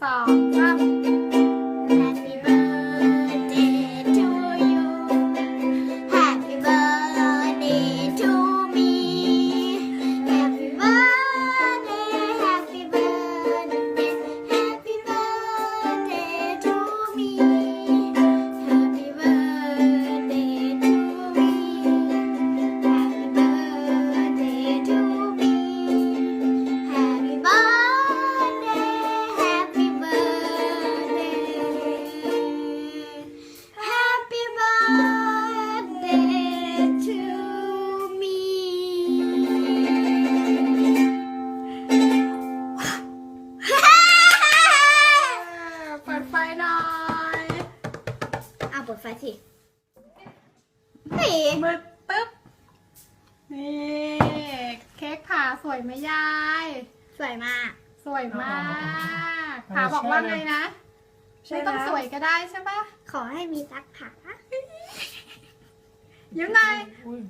ส ดไฟสิเฮ้ยมืดตึ๊บ นี่เค้กผ่าสวยไหมยาย สวยมาก สวยมากอ๋อผ่าบอกว่าไงนะใช่ไม่ต้องแล้วสวยก็ได้ใช่ปะขอให้มีซักผ้ายิ้มหน่อยอุ้ย